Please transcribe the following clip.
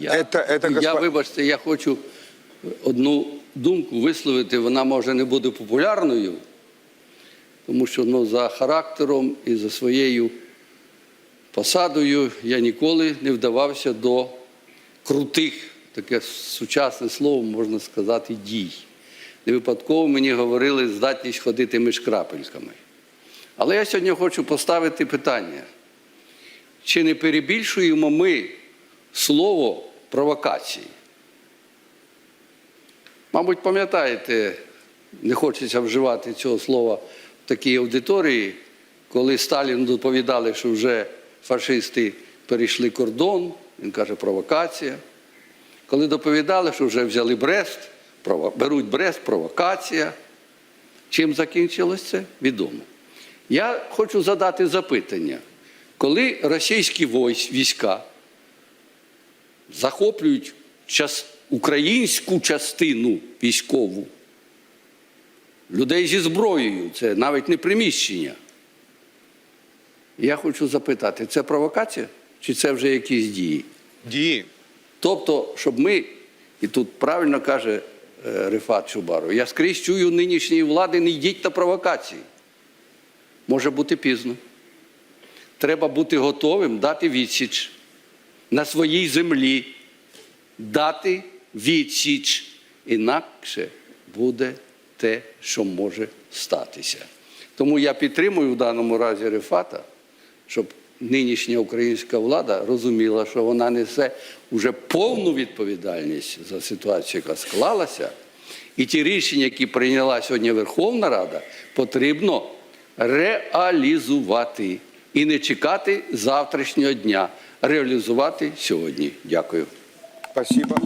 Я, Это- это я вибачте, я хочу одну думку висловити. Вона може не буде популярною, тому що ну, за характером і за своєю посадою я ніколи не вдавався до крутих, таке сучасне слово, можна сказати, дій. Не випадково мені говорили здатність ходити між крапельками. Але я сьогодні хочу поставити питання. Чи не перебільшуємо ми слово провокації? Мабуть, пам'ятаєте, не хочеться вживати цього слова в такій аудиторії, коли Сталіну доповідали, що вже фашисти перейшли кордон, він каже, провокація. Коли доповідали, що вже взяли Брест, беруть Брест, провокація. Чим закінчилось це? Відомо. Я хочу задати запитання. Коли російські війська захоплюють час, українську частину військову, людей зі зброєю, це навіть не приміщення. Я хочу запитати, це провокація чи це вже якісь дії? Дії. Тобто, щоб ми, і тут правильно каже е, Рифат Чубаров, я скрізь чую нинішньої влади, не йдіть на провокації. Може бути пізно. Треба бути готовим дати відсіч на своїй землі, дати відсіч. Інакше буде те, що може статися. Тому я підтримую в даному разі Рифата, щоб нинішня українська влада розуміла, що вона несе вже повну відповідальність за ситуацію, яка склалася. І ті рішення, які прийняла сьогодні Верховна Рада, потрібно реалізувати і не чекати завтрашнього дня, реалізувати сьогодні. Дякую. Спасибо.